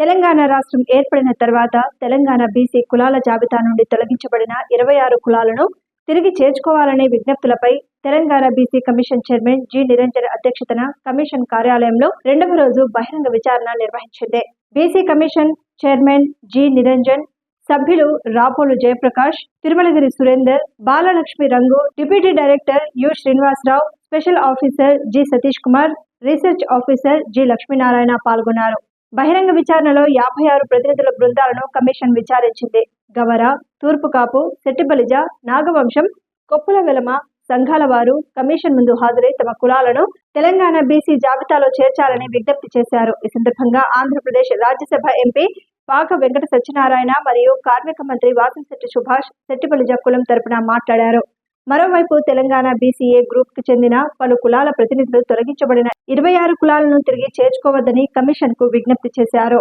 తెలంగాణ రాష్ట్రం ఏర్పడిన తర్వాత తెలంగాణ బీసీ కులాల జాబితా నుండి తొలగించబడిన ఇరవై ఆరు కులాలను తిరిగి చేర్చుకోవాలనే విజ్ఞప్తులపై Telangana BC commission chairman G Niranjan అధ్యక్షతన కమిషన్ కార్యాలయంలో రెండవ రోజు బహిరంగ విచారణ నిర్వహించింది. BC commission chairman G Niranjan సభ్యులు Rapolu Jayaprakash Tirumalagiri Surender Balalakshmi Rangu deputy director U Srinivasarao special officer G Satish Kumar research officer G Lakshminarayana పాల్గొన్నారు. బహిరంగ విచారణలో యాభై ఆరు ప్రతినిధుల బృందాలను కమిషన్ విచారించింది. గవర తూర్పుకాపు సెట్టిబలిజ నాగవంశం కొప్పుల వెలమ సంఘాల వారు కమిషన్ ముందు హాజరై తమ కులాలను తెలంగాణ బీసీ జాబితాలో చేర్చాలని విజ్ఞప్తి చేశారు. ఈ సందర్భంగా ఆంధ్రప్రదేశ్ రాజ్యసభ ఎంపీ పాక వెంకట సత్యనారాయణ మరియు కార్మిక మంత్రి వాసంశెట్టి సుభాష్ సెట్టిబలిజ కులం తరపున మాట్లాడారు. మరోవైపు తెలంగాణ బీసీఏ గ్రూప్కు చెందిన పలు కులాల ప్రతినిధులు తొలగించబడిన ఇరవై ఆరు కులాలను తిరిగి చేర్చుకోవద్దని కమిషన్కు విజ్ఞప్తి చేశారు.